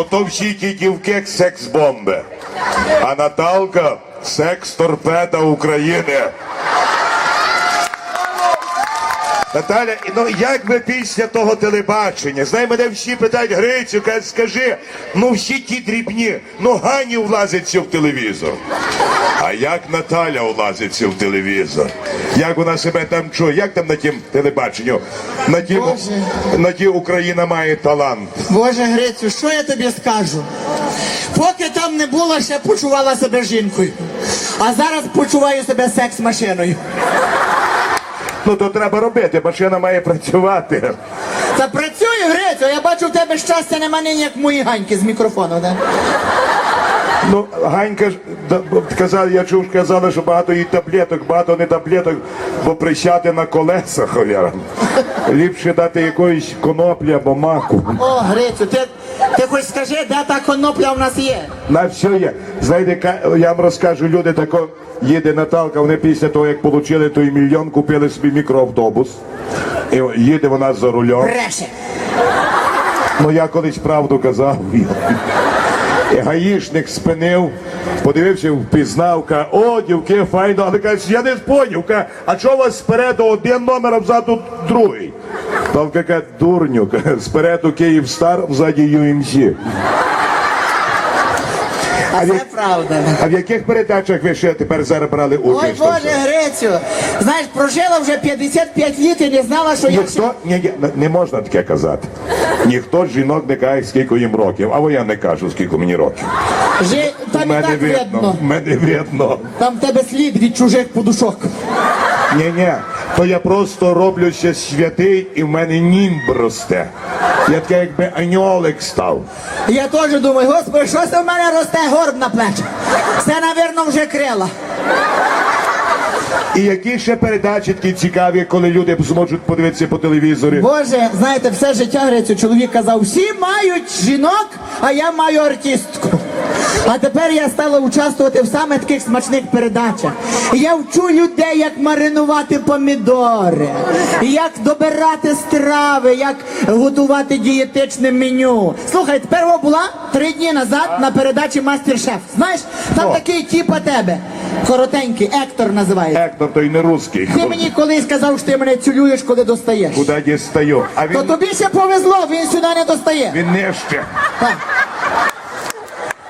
то то всі ті дівки секс-бомби. А Наталка секс-торпеда України. Наталя, ну як ви після того телебачення? Знає, мене всі питають Грицю, кажуть, скажи, ну всі ті дрібні, ну Гані влазиться в телевізор. А як Наталя влазиться в телевізор? Як вона себе там чує? Як там на тім телебаченню? На тім, на ті Україна має талант. Боже Грицю, що я тобі скажу? Поки там не була, ще почувала себе жінкою. А зараз почуваю себе секс-машиною. Ну то треба робити, машина має працювати. Та працюю, Грицю, я бачу, в тебе щастя нема нині, як мої ганьки з мікрофону, да? Ну, Ганька ж да, бо я чув, казали, що багато їй таблеток, багато не таблеток, бо присяти на колеса, холєра. Ліпше дати якоїсь коноплі або маку. О, Грицю, ти, ти хоч скажи, де та конопля в нас є? На все є. Знаєте, я вам розкажу, люди тако їде Наталка, вони після того, як отримали той мільйон, купили собі мікроавтобус. І їде вона за рулем. Бреше. Ну я колись правду казав. І гаїшник спинив, подивився, впізнав, каже, о, дівки, файно, але каже, я не поняв, а чого у вас спереду один номер, а взаду другий? Талка каже, дурню, каже, спереду Київ Стар, взаді UMC. А А це правда. А в яких передачах ви ще тепер зараз брали Ой. Боже, Грицю, знаєш, прожила вже 55 літ і не знала, що я ще... Ніхто ні, ні, не можна таке казати. Ніхто з жінок не каже, скільки їм років, а я не кажу, скільки мені років. Жи... Там і так видно, мене видно. Там в тебе слід від чужих подушок. Ні, ні, то я просто роблюся святий і в мене німб росте. Я такий якби аньолик став. Я теж думаю, господи, що це в мене росте горб на плечі? Це, навірно, вже крила. І які ще передачі такі цікаві, коли люди зможуть подивитися по телевізорі. Боже, знаєте, все життя Грицю чоловік казав, всі мають жінок, а я маю артистку. А тепер я стала участвувати в саме таких смачних передачах. Я вчу людей, як маринувати помідори, як добирати страви, як готувати дієтичне меню. Слухай, тепер о, була три дні назад на передачі Мастер-шеф. Знаєш, там О. такий типа тебе. Коротенький, Ектор називається. Ектор той не русський. Ти мені колись сказав, що ти мене цілюєш, коли достаєш. Куди дістаю? А То він, тобі ще повезло, він сюди не достає. він нижче. Так.